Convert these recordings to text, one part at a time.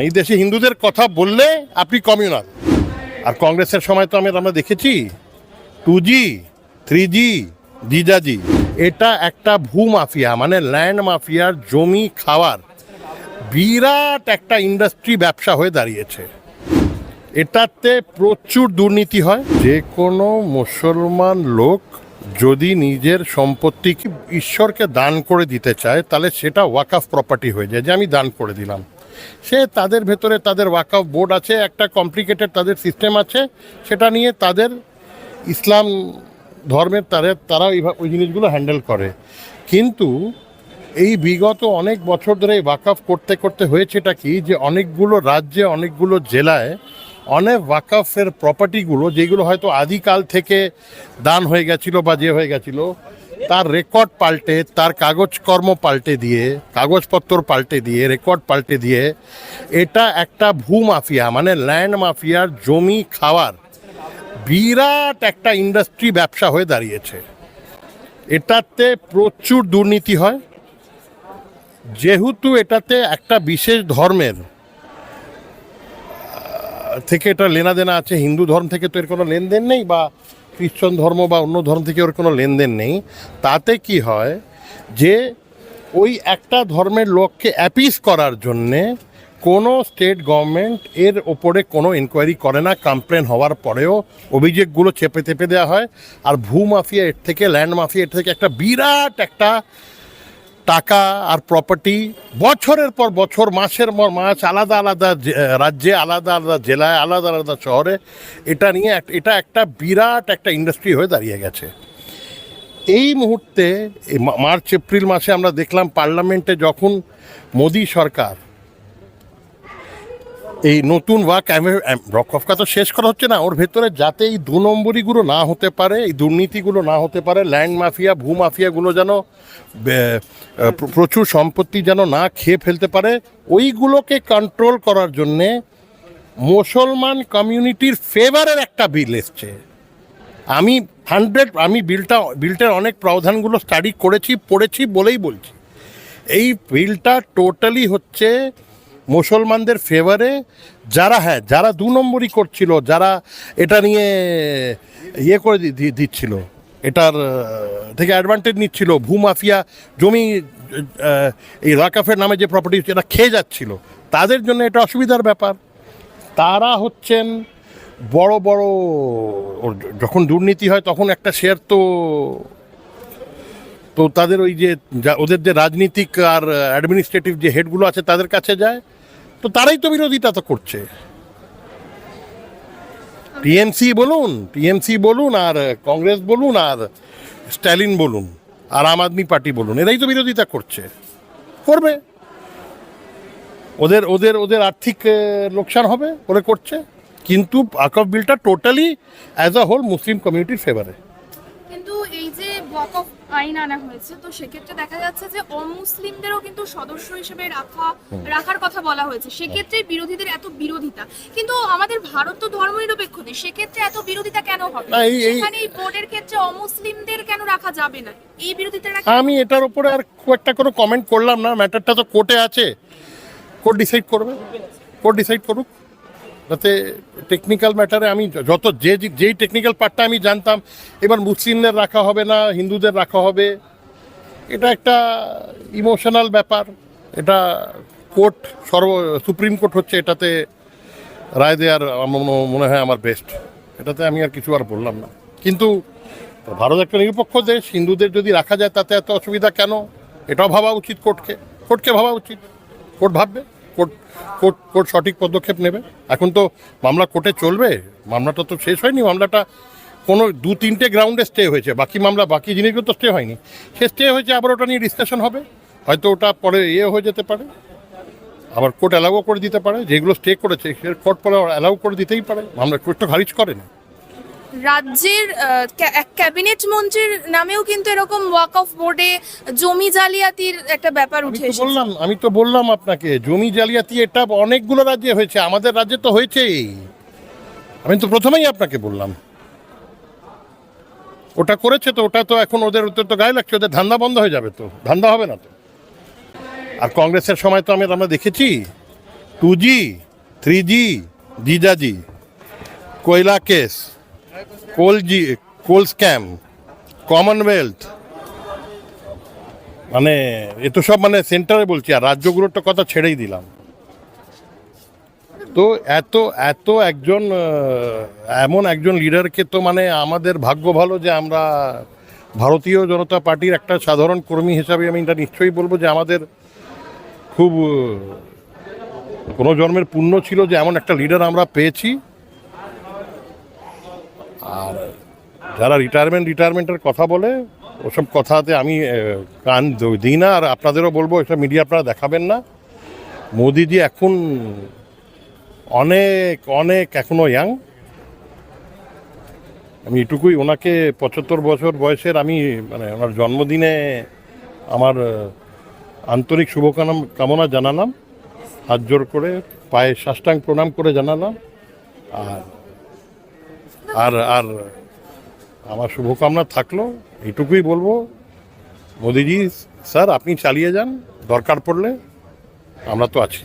এই দেশে হিন্দুদের কথা বললে আপনি কমিউনাল। আর কংগ্রেসের সময় তো আমি আমরা দেখেছি টু জি, থ্রি জি, জিজাজি, এটা একটা ভূ মাফিয়া মানে ল্যান্ড মাফিয়ার জমি খাওয়ার বিরাট একটা ইন্ডাস্ট্রি ব্যবসা হয়ে দাঁড়িয়েছে। এটাতে প্রচুর দুর্নীতি হয়। যে কোনো মুসলমান লোক যদি নিজের সম্পত্তিকে ঈশ্বরকে দান করে দিতে চায়, তাহলে সেটা ওয়াকাফ প্রপার্টি হয়ে যায়, যে আমি দান করে দিলাম। সে তাদের ভেতরে তাদের ওয়াকাফ বোর্ড আছে, একটা কমপ্লিকেটেড তাদের সিস্টেম আছে, সেটা নিয়ে তাদের ইসলাম ধর্মের তাদের তারা ওই- জিনিসগুলো হ্যান্ডেল করে। কিন্তু এই বিগত অনেক বছর ধরে ওয়াকাফ করতে করতে হয়েছেটা কি, যে অনেকগুলো রাজ্যে, অনেকগুলো জেলায় অনেক ওয়াকাফের প্রপার্টিগুলো যেগুলো হয়তো আদিকাল থেকে দান হয়ে গেছিল বা যে হয়ে গেছিল তার রেকর্ড পাল্টে, তার কাগজকর্ম পাল্টে দিয়ে, কাগজপত্র পাল্টে দিয়ে রেকর্ড পাল্টে দিয়ে, এটা একটা ভূ মাফিয়া মানে ল্যান্ড মাফিয়ার জমি খাওয়ার বিরাট একটা ইন্ডাস্ট্রি ব্যবসা হয়ে দাঁড়িয়েছে। এটাতে প্রচুর দুর্নীতি হয়। যেহেতু এটাতে একটা বিশেষ ধর্মের থেকে এটা লেনাদেনা আছে, হিন্দু ধর্ম থেকে তো এর কোনো লেনদেন নেই বা খ্রিস্টান ধর্ম বা অন্য ধর্ম থেকে ওর কোনো লেনদেন নেই, তাতে কি হয় যে ওই একটা ধর্মের লোককে অ্যাপিস করার জন্যে কোনো স্টেট গভর্নমেন্ট এর ওপরে কোনো ইনকোয়ারি করে না কমপ্লেন হওয়ার পরেও অভিযোগগুলো চেপে চেপে দেওয়া হয়। আর ভূ মাফিয়া এর থেকে ল্যান্ড মাফিয়া এর থেকে একটা বিরাট একটা টাকা আর প্রপার্টি বছরের পর বছর, মাসের পর মাস, আলাদা আলাদা রাজ্যে, আলাদা আলাদা জেলায়, আলাদা আলাদা শহরে, এটা নিয়ে এটা একটা বিরাট একটা ইন্ডাস্ট্রি হয়ে দাঁড়িয়ে গেছে। এই মুহূর্তে মার্চ, এপ্রিল মাসে আমরা দেখলাম পার্লামেন্টে যখন মোদী সরকার এই নতুন ওয়াক রক্ষফকা তো শেষ করা হচ্ছে না। ওর ভেতরে যাতে এই দু নম্বরিগুলো না হতে পারে, এই দুর্নীতিগুলো না হতে পারে, ল্যান্ড মাফিয়া, ভূ মাফিয়াগুলো যেন প্রচুর সম্পত্তি যেন না খেয়ে ফেলতে পারে, ওইগুলোকে কন্ট্রোল করার জন্যে মুসলমান কমিউনিটির ফেভারের একটা বিল এসছে। আমি হান্ড্রেড আমি বিলটা বিলটার অনেক প্রাवধানগুলো স্টাডি করেছি, পড়েছি, বলেই বলছি। এই বিলটা টোটালি হচ্ছে মুসলমানদের ফেভারে যারা হ্যাঁ যারা দু নম্বরই করছিল, যারা এটা নিয়ে ইয়ে করে দিচ্ছিল, এটার থেকে অ্যাডভান্টেজ নিচ্ছিল, ভূমাফিয়া জমি এই রাকাফের নামে যে প্রপার্টি এটা খেয়ে যাচ্ছিল, তাদের জন্য এটা অসুবিধার ব্যাপার। তারা হচ্ছেন বড় বড় যখন দুর্নীতি হয়, তখন একটা শেয়ার তো তো তাদের ওই যা- ওদের যে রাজনীতিক আর অ্যাডমিনিস্ট্রেটিভ যে হেডগুলো আছে, তাদের কাছে যায়। তো তারাই তো বিরোধিতা তো করছে। টিএমসি বলুন টিএমসি বলুন, আর কংগ্রেস বলুন, আর স্ট্যালিন বলুন, আর আম আদমি পার্টি বলুন, এরাই তো বিরোধিতা করছে। করবে। ওদের ওদের ওদের আর্থিক লোকসান হবে, ওরা করছে। কিন্তু বিলটা totally as a whole Muslim কমিউনিটির ফেভারে কিন্তু এই যে ওয়াক অফ আইন আনা হয়েছে। তো সেক্ষেত্রে দেখা যাচ্ছে যে অমুসলিমদেরও কিন্তু সদস্য হিসেবে রাখা রাখার কথা বলা হয়েছে। সেক্ষেত্রে বিরোধীদের এত বিরোধিতা। কিন্তু আমাদের ভারত তো ধর্মনিরপেক্ষ দেশ সেক্ষেত্রে এত বিরোধিতা কেন হবে? সেখানে এই বোর্ডের ক্ষেত্রে অমুসলিমদের কেন রাখা যাবে না? এই বিরোধিতাটা আমি এটার উপরে আর খুব একটা কোনো কমেন্ট করলাম না। ম্যাটারটা তো কোর্টে আছে। কোর্ট ডিসাইড করবে। কোর্ট ডিসাইড করুক। যাতে টেকনিক্যাল ম্যাটারে আমি যত যে যেই টেকনিক্যাল পার্টটা আমি জানতাম, এবার মুসলিমদের রাখা হবে না, হিন্দুদের রাখা হবে। এটা একটা ইমোশনাল ব্যাপার। এটা কোর্ট, সর্ব, সুপ্রিম কোর্ট হচ্ছে এটাতে রায় দেওয়ার আমার মনে- হয় আমার বেস্ট এটাতে আমি আর কিছু আর বললাম না। কিন্তু ভারত একটা নিরপেক্ষ দেশ, হিন্দুদের যদি রাখা যায় তাতে এত অসুবিধা কেন? এটাও ভাবা উচিত কোর্টকে। কোর্টকে ভাবা উচিত। কোর্ট ভাববে। কোর্ট কোর্ট কোর্ট সঠিক পদক্ষেপ নেবে? এখন তো মামলা কোর্টে চলবে, মামলাটা তো শেষ হয়নি, মামলাটা কোনো দু, তিনটে গ্রাউন্ডে স্টে হয়েছে, বাকি মামলা, বাকি জিনিসগুলো তো স্টে হয়নি। সে স্টে হয়েছে, আবার ওটা নিয়ে ডিসকাশন হবে, হয়তো ওটা পরে ইয়ে হয়ে যেতে পারে। আবার কোর্ট অ্যালাউও করে দিতে পারে, যেগুলো স্টে করেছে, সে কোর্ট পরে অ্যালাউ করে দিতেই পারে, মামলা কোর্ট তো খারিজ করে না। রাজ্যের এক ক্যাবিনেট মন্ত্রীর নামেও কিন্তু এরকম ওয়াক অফ বোর্ডে জমি জালিয়াতির একটা ব্যাপার উঠে এসেছে। বললাম আমি তো বললাম আপনাকে জমি জালিয়াতি এটা অনেকগুলো রাজ্যে হয়েছে আমাদের রাজ্যে তো হয়েছেই। আমি তো প্রথমেই আপনাকে বললাম। ওটা করেছে তো ওটা তো এখন ওদের ওদের তো গায়ে লাগছে ওদের ধান্দা বন্ধ হয়ে যাবে তো ধান্দা হবে না তো। আর কংগ্রেসের সময় তো আমি আমরা দেখেছি টু জি থ্রি জি জিজাজি কয়লা case coalgate coal scam Commonwealth মানে এ তো সব মানে সেন্টারে বলছি, আর রাজ্যগুলোর তো কথা ছেড়েই দিলাম। তো এত এত একজন এমন একজন লিডারকে তো মানে আমাদের ভাগ্য ভালো যে আমরা ভারতীয় জনতা পার্টির একটা সাধারণ কর্মী হিসাবে আমি এটা নিশ্চয়ই বলব যে আমাদের খুব, কোনো জন্মের পুণ্য ছিল যে এমন একটা লিডার আমরা পেয়েছি। আর যারা রিটায়ারমেন্ট রিটায়ারমেন্টের কথা বলে, ওসব কথাতে আমি কান দিই না, আর আপনাদেরও বলব এসব মিডিয়া আপনারা দেখাবেন না। মোদিজি এখন অনেক অনেক এখনও ইয়াং আমি এটুকুই, ওনাকে পঁচাত্তর বছর বয়সের আমি মানে ওনার জন্মদিনে আমার আন্তরিক শুভকামনা, কামনা জানালাম। হাত জোর করে, পায়ে সাষ্টাঙ্গ প্রণাম করে জানালাম। আর আর আর আমার শুভকামনা থাকল, এইটুকুই বলব। মোদিজি, স্যার, আপনি চালিয়ে যান, দরকার পড়লে আমরা তো আছি।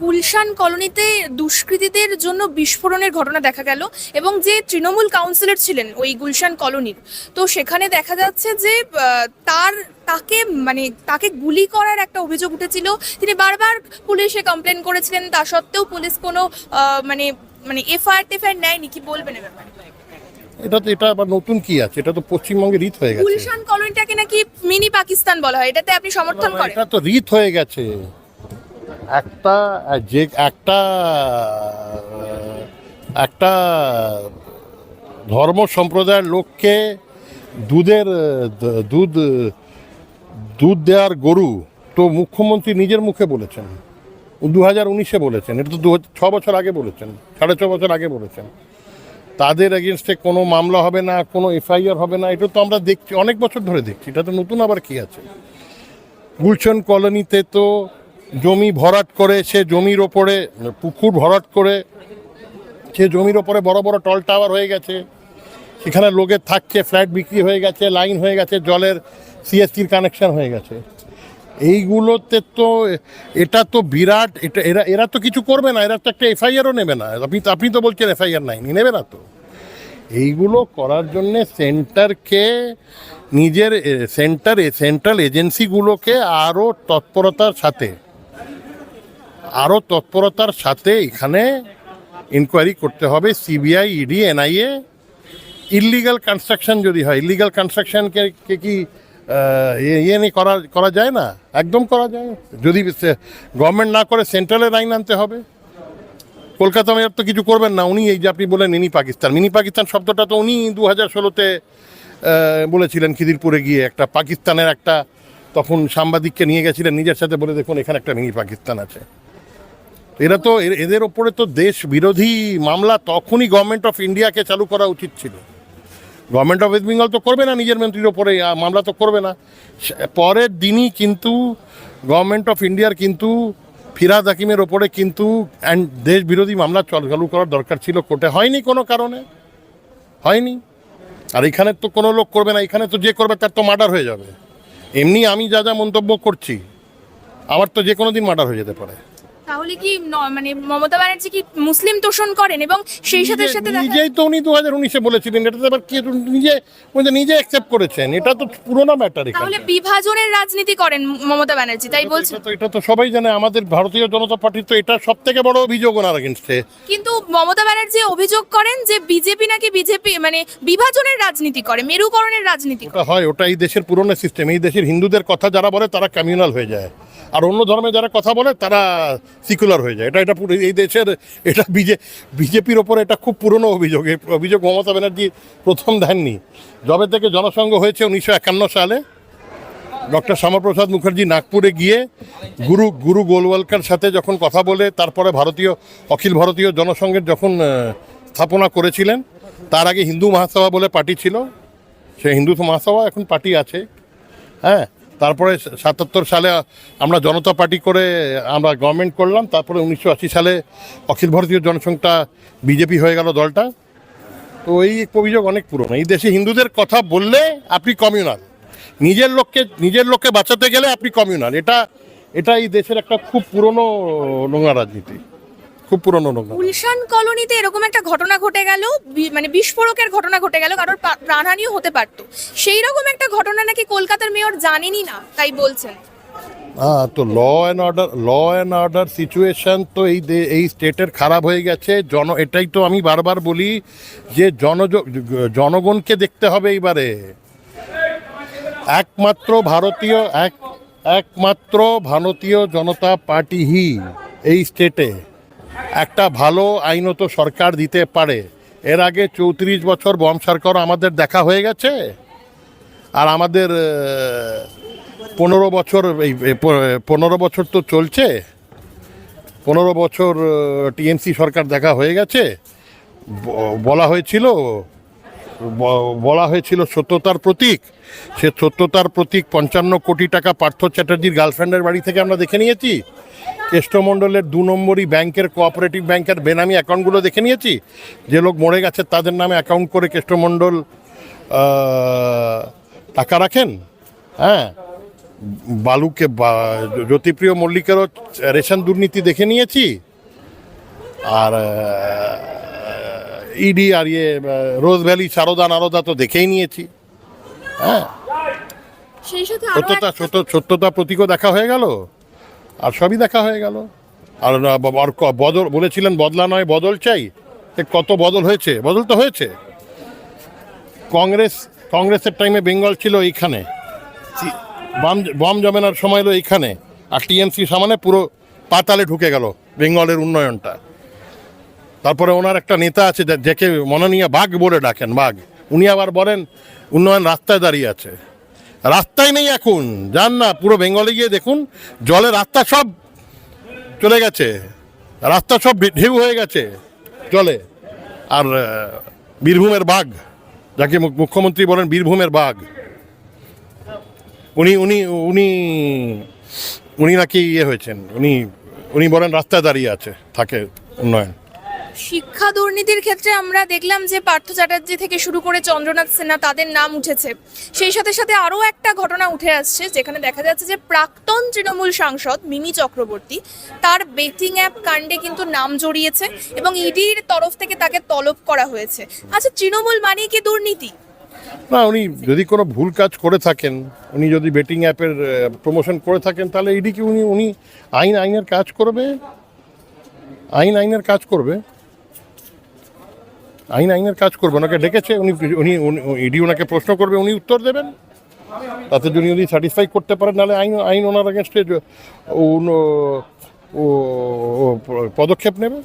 গুলশান কলোনিতে দুষ্কৃতীদের জন্য বিস্ফোরণের ঘটনা দেখা গেল এবং যে তৃণমূল কাউন্সিলর ছিলেন ওই গুলশান কলোনির, তো সেখানে দেখা যাচ্ছে যে তার, তাকে মানে তাকে গুলি করার একটা অভিযোগ উঠেছিল। তিনি বারবার পুলিশে কমপ্লেন করেছিলেন, তা সত্ত্বেও পুলিশ কোনো মানে মানে এফআইআর টেফআইআর নেয়নি কি বলবেন এ ব্যাপারে? এটা তো এটা আবার নতুন কি আছে? এটা তো পশ্চিমবঙ্গে রীত হয়ে গেছে। গুলশান কলোনিটাকে নাকি মিনি পাকিস্তান বলা হয় এটাতে আপনি সমর্থন করেন? এটা তো রীত হয়ে গেছে। একটা যে একটা একটা ধর্ম সম্প্রদায়ের লোককে দুধের দুধ দুধ দেওয়ার গরু তো মুখ্যমন্ত্রী নিজের মুখে বলেছেন। দু হাজার উনিশে বলেছেন, এটা তো দু হাজার ছ বছর আগে বলেছেন, সাড়ে ছ বছর আগে বলেছেন। তাদের এগেনস্টে কোনো মামলা হবে না, কোনো এফআইআর হবে না, এটা তো আমরা দেখছি, অনেক বছর ধরে দেখছি, এটা তো নতুন আবার কি আছে? গুলশন কলোনিতে তো জমি ভরাট করে, সে জমির ওপরে, পুকুর ভরাট করে, সে জমির ওপরে বড় বড় টল টাওয়ার হয়ে গেছে, সেখানে লোকের থাকছে, ফ্ল্যাট বিক্রি হয়ে গেছে, লাইন হয়ে গেছে, জলের সিএসসির কানেকশন হয়ে গেছে। এইগুলোতে তো, এটা তো বিরাট, এটা, এরা এরা তো কিছু করবে না, এরা তো একটা এফআইআরও নেবে না। আপনি আপনি তো বলছেন এফআইআর নাই নেবে না তো। এইগুলো করার জন্যে সেন্টারকে, নিজের সেন্টার সেন্ট্রাল এজেন্সিগুলোকে আরও তৎপরতার সাথে আরও তৎপরতার সাথে এখানে ইনকোয়ারি করতে হবে। CBI, ED, NIA illegal construction যদি হয় ইলিগাল কনস্ট্রাকশনকে কে ইয়ে নিয়ে করা করা যায় না? একদম করা যায় যদি গভর্নমেন্ট না করে সেন্ট্রালের আইন আনতে হবে। কলকাতা মেয়র তো কিছু করবেন না, উনি এই যে আপনি বলেন মিনি পাকিস্তান। মিনি পাকিস্তান শব্দটা তো উনি দু হাজার ষোলোতে বলেছিলেন খিদিরপুরে গিয়ে একটা পাকিস্তানের একটা, তখন সাংবাদিককে নিয়ে গেছিলেন, নিজের সাথে বলে দেখুন, এখানে একটা মিনি পাকিস্তান আছে। এরা তো এদের ওপরে তো দেশ বিরোধী মামলা তখনই গভর্নমেন্ট অফ ইন্ডিয়াকে চালু করা উচিত ছিল। গভর্নমেন্ট অফ ওয়েস্ট বেঙ্গল তো করবে না, নিজের মন্ত্রীর ওপরে মামলা তো করবে না। পরের দিনই কিন্তু গভর্নমেন্ট অফ ইন্ডিয়ার কিন্তু ফিরাদ হাকিমের ওপরে কিন্তু অ্যান্ড দেশ বিরোধী মামলা চালু করার দরকার ছিল, কোর্টে হয়নি কোনো কারণে। হয়নি। আর এখানে তো কোনো লোক করবে না, এখানে তো যে করবে তার তো মার্ডার হয়ে যাবে। এমনি আমি যা যা মন্তব্য করছি, আমার তো যে কোনো দিন মার্ডার হয়ে যেতে পারে। তাহলে কি মানে মমতা ব্যানার্জি কি মুসলিম তোষণ করেন এবং সেই সাথে সাথে নিজেই তো উনি দু হাজার উনিশে বলেছিলেন এটা তো আবার কি নিজে নিজে অ্যাকসেপ্ট করেছেন এটা তো পুরোনো ম্যাটার তাহলে বিভাজনের রাজনীতি করেন মমতা ব্যানার্জি তাই বলছেন? তো এটা তো সবাই জানে আমাদের ভারতীয় জনতা পার্টির তো এটা সব থেকে বড় অভিযোগ ওনার এগেনস্টে কিন্তু মমতা ব্যানার্জি অভিযোগ করেন যে বিজেপি নাকি বিজেপি মানে বিভাজনের রাজনীতি করে মেরুকরণের রাজনীতি ওটা হয় ওটা এই দেশের পুরনো সিস্টেম এই দেশের হিন্দুদের কথা যারা বলে তারা কমিউনাল হয়ে যায়। আর অন্য ধর্মে যারা কথা বলে তারা সিকুলার হয়ে যায়। এটা এটা এই দেশের এটা বিজে বিজেপির ওপরে এটা খুব পুরনো অভিযোগ। এই অভিযোগ মমতা ব্যানার্জি প্রথম দেননি। যবে থেকে জনসংঘ হয়েছে উনিশশো একান্ন সালে। ডক্টর শ্যামাপ্রসাদ মুখার্জি নাগপুরে গিয়ে গুরু গুরু গোলওয়ালকার সাথে যখন কথা বলে, তারপরে ভারতীয় অখিল ভারতীয় জনসংঘের যখন স্থাপনা করেছিলেন, তার আগে হিন্দু মহাসভা বলে পার্টি ছিল। সে হিন্দু মহাসভা এখন পার্টি আছে। হ্যাঁ? তারপরে সাতাত্তর সালে আমরা জনতা পার্টি করে আমরা গভর্নমেন্ট করলাম, তারপরে উনিশশো আশি সালে অখিল ভারতীয় জনসংঘটা বিজেপি হয়ে গেল দলটা। তো এই অভিযোগ অনেক পুরনো। এই দেশে হিন্দুদের কথা বললে আপনি কমিউনাল নিজের লোককে নিজের লোককে বাঁচাতে গেলে আপনি কমিউনাল এটা এটা এই দেশের একটা খুব পুরনো নোংরা রাজনীতি। খুব পুরনো নোংরা গুলশান কলোনিতে এরকম একটা ঘটনা ঘটে গেল বি- মানে বিস্ফোরকের ঘটনা ঘটে গেল কারোর প্রাণহানিও হতে পারতো। সেই রকম একটা ঘটনা নাকি কলকাতার মেয়র জানেনই না তাই বলছেন। হ্যাঁ তো law and order law and order situation তো এই এই স্টেটের খারাপ হয়ে গেছে। জন এটাই তো আমি বারবার বলি যে জনজ জনগণকে দেখতে হবে এইবারে। একমাত্র ভারতীয় এক একমাত্র ভারতীয় জনতা পার্টিই এই স্টেটে একটা ভালো আইনত সরকার দিতে পারে। এর আগে চৌত্রিশ বছর বম সরকার আমাদের দেখা হয়ে গেছে। আর আমাদের পনেরো বছর, এই পনেরো বছর তো চলছে। পনেরো বছর টিএমসি সরকার দেখা হয়ে গেছে। বলা হয়েছিল বলা হয়েছিল সত্যতার প্রতীক। সে সত্যতার প্রতীক পঞ্চান্ন কোটি টাকা পার্থ চ্যাটার্জির গার্লফ্রেন্ডের বাড়ি থেকে আমরা দেখে নিয়েছি। কেষ্টমণ্ডলের দু নম্বরই ব্যাংকের কোঅপারেটিভ ব্যাংকের বেনামি অ্যাকাউন্টগুলো দেখে নিয়েছি। যে লোক মরে গেছে তাদের নামে অ্যাকাউন্ট করে কেষ্টমণ্ডল টাকা রাখেন? হ্যাঁ। বালুকে জ্যোতিপ্রিয় মল্লিকেরও রেশন দুর্নীতি দেখে নিয়েছি। আর ইডি আর ইয়ে রোজ ভ্যালি সারদা নারদা তো দেখেই নিয়েছি। হ্যাঁ। সত্যতা সত্য সত্যতা প্রতীকও দেখা হয়ে গেল। আর সবই দেখা হয়ে গেল। আর বদল বলেছিলেন বদলা নয় বদল চাই। কত বদল হয়েছে? বদল তো হয়েছে। কংগ্রেস কংগ্রেসের টাইমে বেঙ্গল ছিল এইখানে। বাম বাম জমেনার সময় হলো এইখানে। আর টিএমসি সামনে পুরো পাতালে ঢুকে গেল বেঙ্গলের উন্নয়নটা। তারপরে ওনার একটা নেতা আছে যাকে মননীয় বাঘ বলে ডাকেন বাঘ। উনি আবার বলেন উন্নয়ন রাস্তায় দাঁড়িয়ে আছে। রাস্তায় নেই এখন। যান না, পুরো বেঙ্গলে গিয়ে দেখুন, জলে রাস্তা সব চলে গেছে। রাস্তা সব ঢেউ হয়ে গেছে জলে। আর বীরভূমের বাঘ, যাকে মুখ- মুখ্যমন্ত্রী বলেন বীরভূমের বাঘ। উনি উনি উনি উনি নাকি ইয়ে হয়েছেন। উনি উনি বলেন রাস্তায় দাঁড়িয়ে আছে, থাকে উন্নয়ন। শিক্ষা দুর্নীতির ক্ষেত্রে আমরা দেখলাম যে পার্থ চ্যাটার্জি থেকে শুরু করে চন্দ্রনাথ সিনহা তাদের নাম উঠেছে। সেই সাথে সাথে আরও একটা ঘটনা উঠে আসছে, যেখানে দেখা যাচ্ছে যে প্রাক্তন তৃণমূল সাংসদ মিমি চক্রবর্তী তার বেটিং অ্যাপ কাণ্ডে কিন্তু নাম জড়িয়েছে এবং ইডির তরফ থেকে তাকে তলব করা হয়েছে। আচ্ছা তৃণমূল মানেই কি দুর্নীতি? না, উনি যদি কোনো ভুল কাজ করে থাকেন, উনি যদি বেটিং অ্যাপের প্রমোশন করে থাকেন, তাহলে ইডি কি উনি উনি আইন, আইনের কাজ করবে? আইন, আইনের কাজ করবে? আইন আইনের কাজ করবে, ওনাকে ডেকেছে, উনি উনি ইডি ওনাকে প্রশ্ন করবে, উনি উত্তর দেবেন। তাতে যদি উনি স্যাটিসফাই করতে পারেন, নাহলে আইন আইন ওনার ও, পদক্ষেপ নেবে।